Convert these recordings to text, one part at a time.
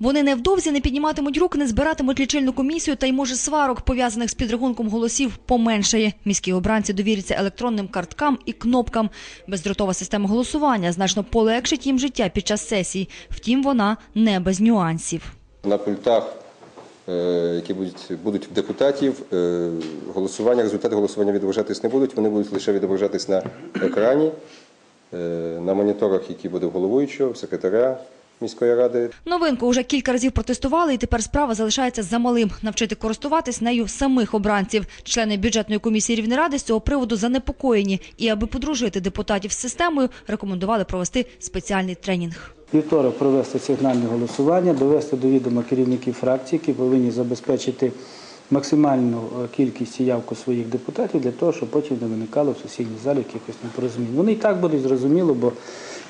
Вони невдовзі не підніматимуть рук, не збиратимуть лічильну комісію, та й може сварок, пов'язаних з підрахунком голосів, поменшає. Міські обранці довіряться електронним карткам і кнопкам. Бездротова система голосування значно полегшить їм життя під час сесії. Втім, вона не без нюансів. На пультах, е, які будуть, депутатів, е, голосування, результати голосування відображатись не будуть, вони будуть лише відображатись на екрані, е, на моніторах, які буде в головуючого, секретаря міської ради. Новинку уже кілька разів протестували, і тепер справа залишається за малим – навчити користуватись нею самих обранців. Члени бюджетної комісії Рівнеради з цього приводу занепокоєні. І аби подружити депутатів з системою, рекомендували провести спеціальний тренінг. Вівторок провести сигнальне голосування, довести до відома керівників фракцій, які повинні забезпечити максимальну е, кількість і явку своїх депутатів для того, щоб потім не виникало в сесійній залі якихось непорозумінь. Вони і так будуть зрозуміло, бо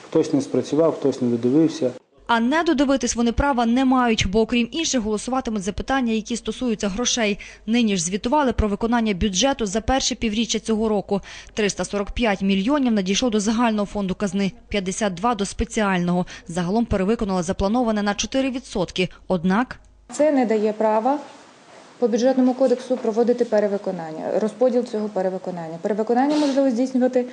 хтось не спрацював, хтось не додивився. А не додивитись вони права не мають, бо окрім інших голосуватимуть за питання, які стосуються грошей. Нині ж звітували про виконання бюджету за перше півріччя цього року. 345 мільйонів надійшло до загального фонду казни, 52 – до спеціального. Загалом перевиконали заплановане на 4%. Однак Це не дає права по бюджетному кодексу проводити перевиконання, розподіл цього перевиконання. Перевиконання можливо здійснювати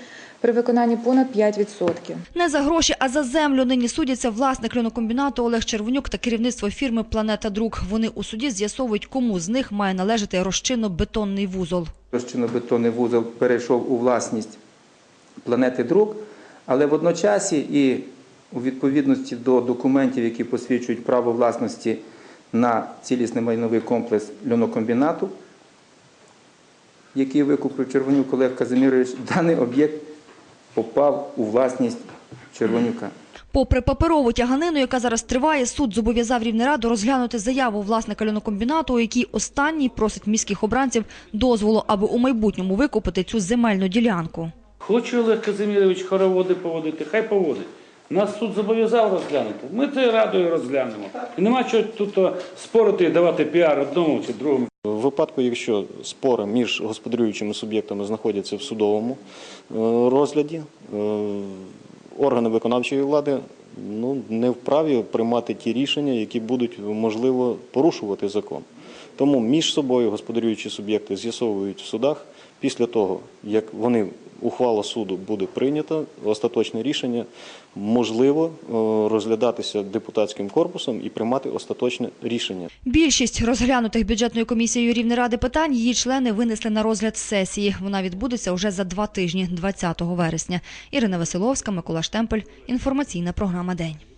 при виконанні понад 5%. Не за гроші, а за землю нині судяться власник льонокомбінату Олег Червонюк та керівництво фірми «Планета Друк». Вони у суді з'ясовують, кому з них має належати розчинно-бетонний вузол. Розчинобетонний вузол перейшов у власність планети Друк, але водночасі і у відповідності до документів, які посвідчують право власності на цілісний майновий комплекс льонокомбінату, який викупив Червонюк Олег Казимірович, даний об'єкт попав у власність Червонюка. Попри паперову тяганину, яка зараз триває, суд зобов'язав Рівнераду розглянути заяву власника льонокомбінату, у якій останній просить міських обранців дозволу, аби у майбутньому викупити цю земельну ділянку. Хоче Олег Казимірович хороводи поводити, хай поводить. Нас суд зобов'язав розглянути. Ми це радою розглянемо. І нема чого тут спорити і давати піар одному чи другому. В випадку, якщо спори між господарюючими суб'єктами знаходяться в судовому е, розгляді, е, органи виконавчої влади ну, не вправі приймати ті рішення, які будуть, можливо, порушувати закон. Тому між собою господарюючі суб'єкти з'ясовують в судах після того, як вони ухвала суду буде прийнята, остаточне рішення можливо е, розглядатися депутатським корпусом і приймати остаточне рішення. Більшість розглянутих бюджетною комісією Рівнеради питань її члени винесли на розгляд сесії. Вона відбудеться уже за два тижні, 20 вересня. Ірина Василовська, Микола Штемпель. Інформаційна програма «День».